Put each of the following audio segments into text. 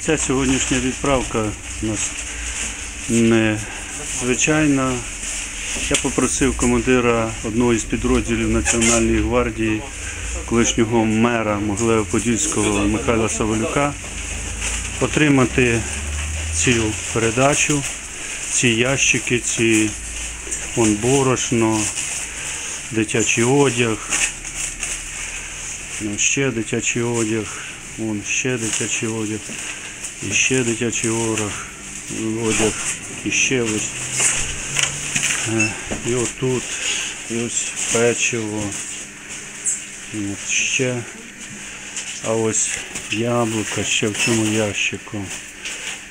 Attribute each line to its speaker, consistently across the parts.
Speaker 1: Ця сьогоднішня відправка у нас незвичайна. Я попросив командира одного із підрозділів Національної гвардії, колишнього мера Могилево-Подільського Михайла Саволюка, отримати цю передачу, ці ящики, ці вон борошно, дитячий одяг, ну, ще дитячий одяг, вон ще дитячий одяг, і ще дитячий одяг, одяг, і ще ось. Е, І отут, і ось печиво, і от ще, а ось яблука ще в цьому ящику,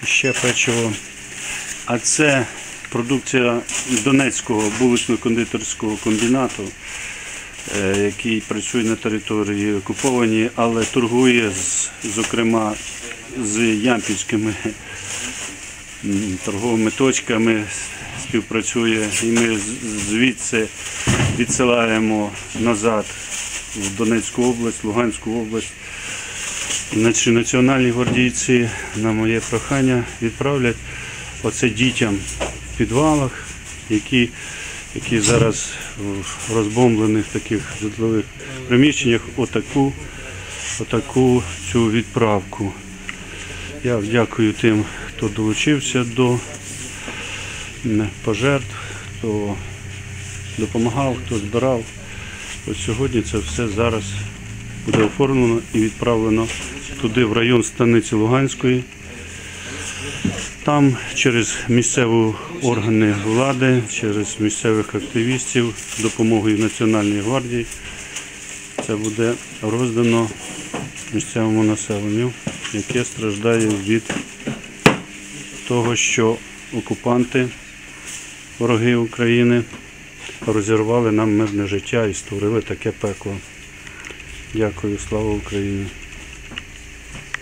Speaker 1: і ще печиво. А це продукція Донецького булочно-кондитерського комбінату, е, який працює на території окупованій, але торгує з, зокрема з ямпільськими торговими точками, співпрацює, і ми звідси відсилаємо назад в Донецьку область, Луганську область. Національні гвардійці на моє прохання відправлять оце дітям в підвалах, які, які зараз в розбомблених таких житлових приміщеннях отаку, отаку цю відправку. Я дякую тим, хто долучився до пожертв, хто допомагав, хто збирав. Ось сьогодні це все зараз буде оформлено і відправлено туди, в район станиці Луганської. Там через місцеві органи влади, через місцевих активістів, допомогою Національної гвардії, це буде роздано місцевому населенню, яке страждає від того, що окупанти, вороги України, розірвали нам мирне життя і створили таке пекло. Дякую, слава Україні!